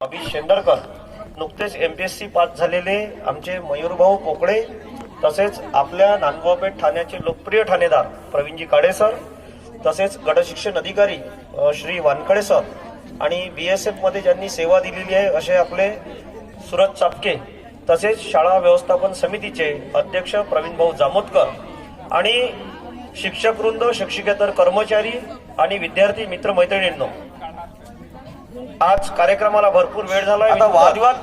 अभिष शेंडरकर नुकतेच MPSC pass झालेले आमचे मयूरभाऊ पोकळे तसेच आपल्या नांदगावपेठ ठाण्याचे लोकप्रिय ठाणेदार प्रवीणजी काळे सर तसेच गटशिक्षण अधिकारी श्री वानकडे सर आणि बी एस एफमध्ये ज्यांनी सेवा दिलेली आहे असे आपले सुरज चापके तसेच शाळा व्यवस्थापन समितीचे अध्यक्ष प्रवीण भाऊ जामोदकर आणि शिक्षकवृंद शिक्षकेतर कर्मचारी आणि विद्यार्थी मित्र मैत्रिणींनो आज कार्यक्रमाला भरपूर वेळ झाला आता वादविवाद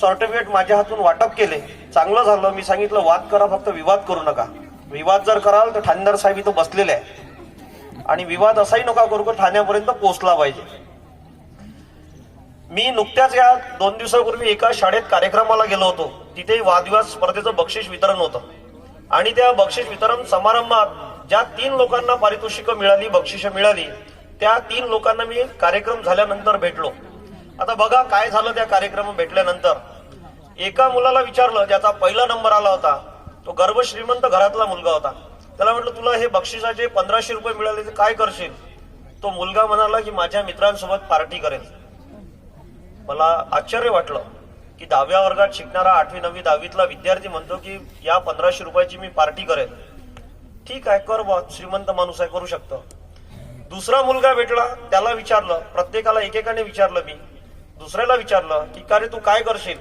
सर्टिफिकेट माझ्या हातून वाटप केले. चांगलं झालं. मी सांगितलं वाद करा फक्त विवाद करू नका. विवाद जर कराल तर ठाणेदार साहेब इथं बसलेले आहे आणि विवाद असाही नका करू का ठाण्यापर्यंत पोहोचला पाहिजे. मी नुकत्याच या दोन दिवसापूर्वी एका शाळेत कार्यक्रमाला गेलो होतो. तिथे वादविवाद स्पर्धेचं बक्षीस वितरण होतं. आणि त्या बक्षीस वितरण समारंभात ज्या तीन लोकांना पारितोषिकं मिळाली बक्षिसं मिळाली त्या तीन लोकांना मी कार्यक्रम झाल्यानंतर भेटलो. आता बघा काय झालं त्या कार्यक्रम भेटल्यानंतर. एका मुलाला विचारलं ज्याचा पहिला नंबर आला होता तो गर्भश्रीमंत घरातला मुलगा होता. त्याला म्हटलं तुला हे बक्षिसाचे पंधराशे रुपये मिळाले ते काय करशील? तो मुलगा म्हणाला की माझ्या मित्रांसोबत पार्टी करेल मला आश्चर्य वाटलं की दहाव्या वर्गात शिकणारा आठवी नववी दहावीतला विद्यार्थी म्हणतो की या पंधराशे रुपयाची मी पार्टी करेल ठीक आहे कर बा श्रीमंत माणूस आहे करू शकतो. दुसरा मुलगा भेटला त्याला विचारलं प्रत्येकाला एकेकाने विचारलं मी. दुसऱ्याला विचारलं की का रे तू काय करशील?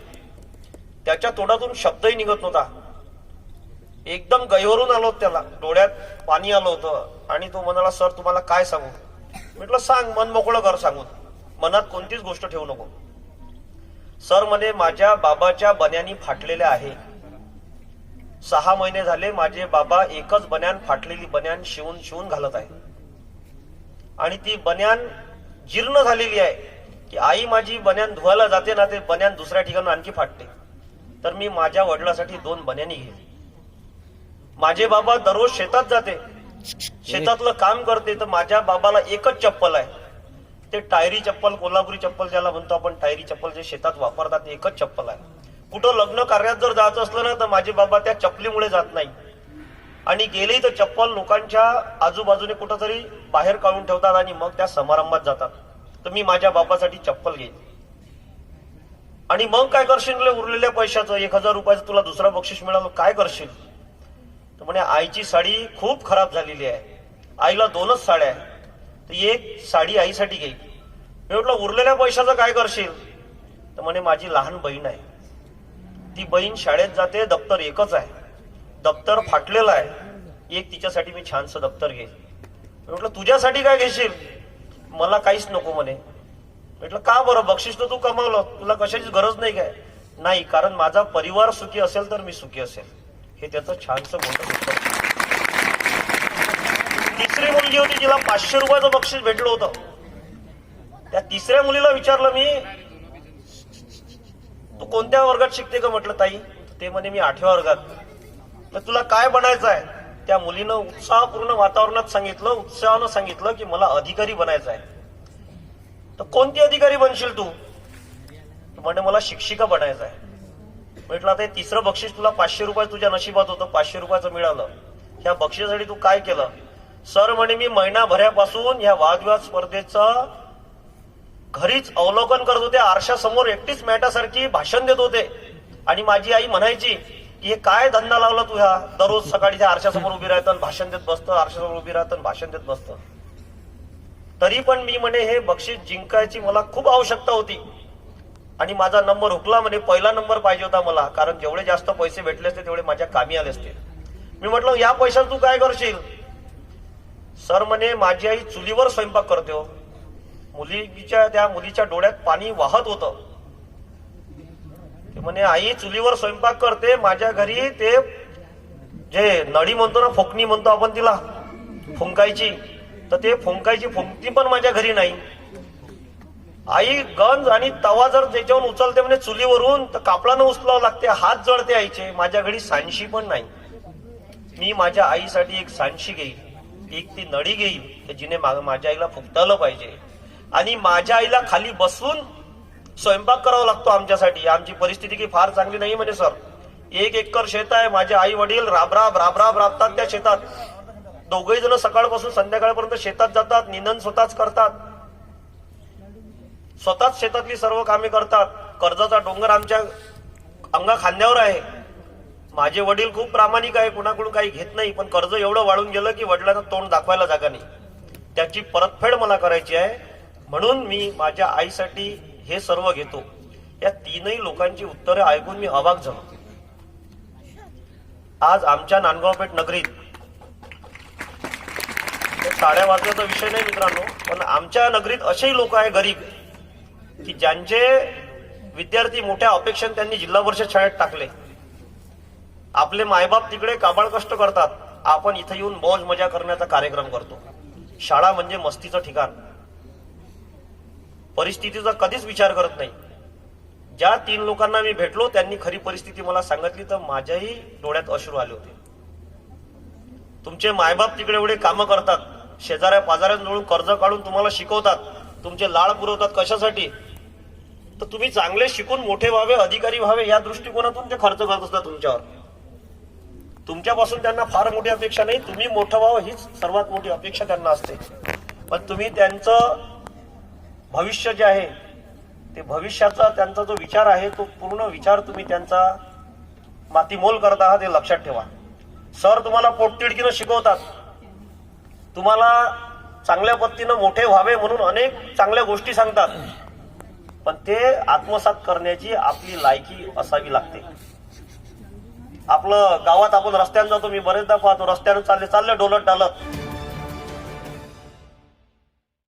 त्याच्या तोंडातून शब्दही निघत नव्हता. एकदम गैवरून आलो त्याला. डोळ्यात पाणी आलं होतं. आणि तो म्हणाला सर तुम्हाला काय सांगू? म्हटलं सांग मन मोकळं कर सांगून. मनात कोणतीच गोष्ट ठेवू नको. सर म्हणे माझ्या बाबाच्या बन्यानी फाटलेल्या आहे. सहा महिने झाले माझे बाबा एकच बन्यान फाटलेली बन्यान शिवून शिवून घालत आहे. आणि ती बन्यान जीर्ण झालेली आहे की आई माझी बन्यान धुवायला जाते ना ते बन्यान दुसऱ्या ठिकाणी आणखी फाटते. तर मी माझ्या वडिलासाठी दोन बन्यानी घेतली माझे बाबा दररोज शेतात जाते. शेतातलं काम करते तर माझ्या बाबाला एकच चप्पल आहे. ते टायरी चप्पल कोल्हापुरी चप्पल ज्याला म्हणतो आपण टायरी चप्पल जे शेतात वापरतात ते एकच चप्पल आहे. कुठं लग्न कार्यात जर जायचं असलं ना तर माझे बाबा त्या चपलीमुळे जात नाही. आणि गेले तर चप्पल लोकांच्या आजूबाजूने कुठंतरी बाहेर काढून ठेवतात आणि मग त्या समारंभात जातात. तर मी माझ्या बापासाठी चप्पल घेईन. आणि मग काय करशील उरलेल्या पैशाचं? एक हजार रुपयाचं तुला दुसरा बक्षीस मिळालं काय करशील? तर म्हणे आईची साडी खूप खराब झालेली आहे. आईला दोनच साड्या आहेत. तर एक साडी आईसाठी घेईल मी म्हटलं उरलेल्या पैशाचं काय करशील? तर म्हणे माझी लहान बहीण आहे. ती बहीण शाळेत जाते दप्तर एकच आहे. दप्तर फाटलेलं आहे. एक तिच्यासाठी मी छानसं दप्तर घेईल म्हटलं तुझ्यासाठी काय घेशील? मला काहीच नको म्हणे. म्हटलं का बरं? बक्षीस तर तू कमावलं. तुला कशाचीच गरज नाही काय? नाही कारण माझा परिवार सुखी असेल तर मी सुखी असेल. हे त्याचं छानसं मोठं उत्तर तिसरी मुलगी होती जिला पाचशे रुपयाचं बक्षीस भेटलं होतं. त्या तिसऱ्या मुलीला विचारलं मी तू कोणत्या वर्गात शिकते का म्हटलं ताई. ते म्हणे मी आठव्या वर्गात. तर तुला काय बनायचं आहे? त्या मुलीनं उत्साहपूर्ण वातावरणात सांगितलं उत्साहानं सांगितलं की मला अधिकारी बनायचं आहे. तर कोणती अधिकारी बनशील तू? म्हणजे म्हणे मला शिक्षिका बनायचं आहे. म्हटलं आता तिसरं बक्षीस तुला पाचशे रुपये तुझ्या नशिबात होतं पाचशे रुपयाचं मिळालं. ह्या बक्षीसाठी तू काय केलं? सर म्हणे मी महिनाभरापासून ह्या वादविवाद स्पर्धेचं घरीच अवलोकन करत होते. आरशासमोर एकटीच मॅटासारखी भाषण देत होते. आणि माझी आई म्हणायची की हे काय धंदा लावला तू ह्या? दररोज सकाळी त्या आरशासमोर उभी राहतं भाषण देत बसतं आरशासमोर उभी राहतं भाषण देत बसतं. तरी पण मी म्हणे हे बक्षीस जिंकायची मला खूप आवश्यकता होती. आणि माझा नंबर हुकला म्हणे पहिला नंबर पाहिजे होता मला कारण जेवढे जास्त पैसे भेटले असते तेवढे माझ्या कामी आले असते. मी म्हटलं या पैशात तू काय करशील? सर म्हणे माझी आई चुलीवर स्वयंपाक करते हो. मुलीच्या त्या मुलीच्या डोळ्यात पाणी वाहत होतं. म्हणे आई चुलीवर स्वयंपाक करते माझ्या घरी ते जे नळी म्हणतो ना फोकणी म्हणतो आपण तिला फुंकायची तर ते फुंकायची फुंकती पण माझ्या घरी नाही. आई गंज आणि तवा जर त्याच्यावर उचलते म्हणजे चुलीवरून तर कापडानं उचलावं लागते हात जळते आईचे माझ्या घरी सांशी पण नाही. मी माझ्या आईसाठी एक सांडशी घेईल एक ती नळी घेईल जिने मा- माझ्या आईला फुकतालं पाहिजे. आणि माझ्या आईला खाली बसून स्वयंपाक करावा लागतो आमच्यासाठी. आमची परिस्थिती की फार चांगली नाही म्हणे सर. एक एकर शेत आहे माझे आई वडील राबराब राबराब राबतात त्या शेतात. दोघही जण सकाळपासून संध्याकाळपर्यंत शेतात जातात निंदन स्वतःच करतात. स्वतःच शेतातली सर्व कामे करतात. कर्जाचा डोंगर आमच्या अंगा खांद्यावर आहे. माझे वडील खूप प्रामाणिक आहे कुणाकडून काही घेत नाही पण कर्ज एवढं वाढून गेलं की वडिलांना तोंड दाखवायला जागा नाही. त्याची परतफेड मला करायची आहे. म्हणून मी माझ्या आईसाठी हे सर्व घेतो. या तीनही लोकांची उत्तरे ऐकून मी अवाक झालो. आज आमच्या नांदगावपेठ नगरीत साड्या वाजण्याचा विषय नाही मित्रांनो पण आमच्या नगरीत असेही लोक आहे गरीब की ज्यांचे विद्यार्थी मोठ्या अपेक्षेने त्यांनी जिल्हा परिषद शाळेत टाकले. आपले मायबाप तिकडे काबाळ कष्ट करतात. आपण इथे येऊन मौज मजा करण्याचा कार्यक्रम करतो. शाळा म्हणजे मस्तीचं ठिकाण. परिस्थितीचा कधीच विचार करत नाही. ज्या तीन लोकांना मी भेटलो त्यांनी खरी परिस्थिती मला सांगितली तर माझ्याही डोळ्यात अश्रू आले होते. तुमचे मायबाप तिकडे एवढे कामं करतात शेजाऱ्या पाजाऱ्यांजवळून कर्ज काढून तुम्हाला शिकवतात तुमचे लाळ पुरवतात कशासाठी? तर तुम्ही चांगले शिकून मोठे व्हावे अधिकारी व्हावे या दृष्टिकोनातून ते खर्च करत असतात तुमच्यावर. तुमच्यापासून त्यांना फार मोठी अपेक्षा नाही तुम्ही मोठं व्हावं हीच सर्वात मोठी अपेक्षा त्यांना असते. पण तुम्ही त्यांचं भविष्य जे आहे ते भविष्याचा त्यांचा जो विचार आहे तो पूर्ण विचार तुम्ही त्यांचा मातीमोल करत आहात हे लक्षात ठेवा. सर तुम्हाला पोटतिडकीनं शिकवतात. तुम्हाला चांगल्या पद्धतीनं मोठे व्हावे म्हणून अनेक चांगल्या गोष्टी सांगतात. पण ते आत्मसात करण्याची आपली लायकी असावी लागते. आपलं गावात आपण रस्त्यानं जातो मी बरेचदा पाहतो रस्त्यानं चालले चालले डोलत डालत